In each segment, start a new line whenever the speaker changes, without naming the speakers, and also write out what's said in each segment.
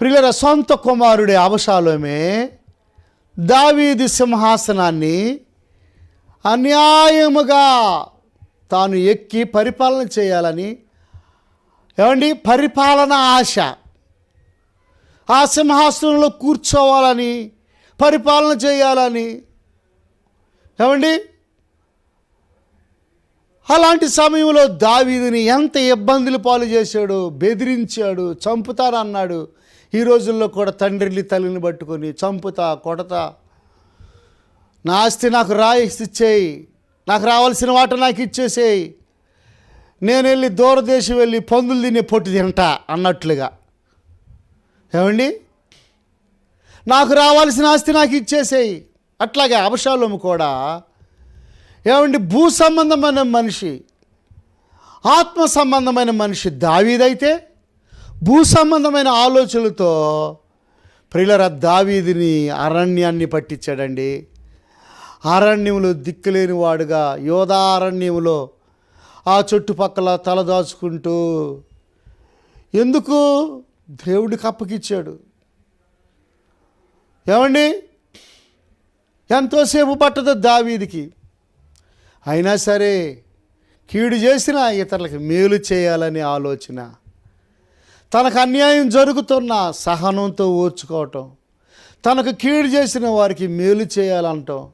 ప్రియుల సొంత కుమారుడి అవశాలమే దావీది సింహాసనాన్ని అన్యాయముగా తాను ఎక్కి పరిపాలన చేయాలని ఏమండి? పరిపాలన ఆశ. ఆ సింహాసనంలో కూర్చోవాలని పరిపాలన చేయాలని. ఏమండి? అలాంటి సమయంలో దావీదిని ఎంత ఇబ్బందులు పాలు చేశాడు బెదిరించాడు చంపుతారన్నాడు ఈ రోజుల్లో కూడా తండ్రిని తల్లిని పట్టుకొని చంపుతా కొడతా. నా ఆస్తి నాకు రాయిసి ఇచ్చేయి నాకు రావాల్సిన వాట నాకు ఇచ్చేసేయి. నేను వెళ్ళి దూరదేశం వెళ్ళి పందులు తినే పొట్టు తింటా అన్నట్లుగా. ఏమండి? నాకు రావాల్సిన ఆస్తి నాకు ఇచ్చేసేయి. అట్లాగే అవశాలము కూడా ఏమండి? భూ సంబంధమైన మనిషి ఆత్మ సంబంధమైన మనిషి దావీదైతే భూ సంబంధమైన ఆలోచనలతో ప్రియులర దావీదిని అరణ్యాన్ని పట్టించాడండి. అరణ్యములో దిక్కులేని వాడుగా యోధా అరణ్యములో ఆ చుట్టుపక్కల తలదాచుకుంటూ ఎందుకు? దేవుడికి అప్పగిచ్చాడు. ఏమండి? ఎంతోసేపు పట్టదు దావీదికి. అయినా సరే కీడు చేసిన ఇతరులకు మేలు చేయాలనే ఆలోచన. తనకు అన్యాయం జరుగుతున్న సహనంతో ఓర్చుకోవటం. తనకు కీడు చేసిన వారికి మేలు చేయాలంటాం.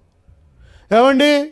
ఏమండి?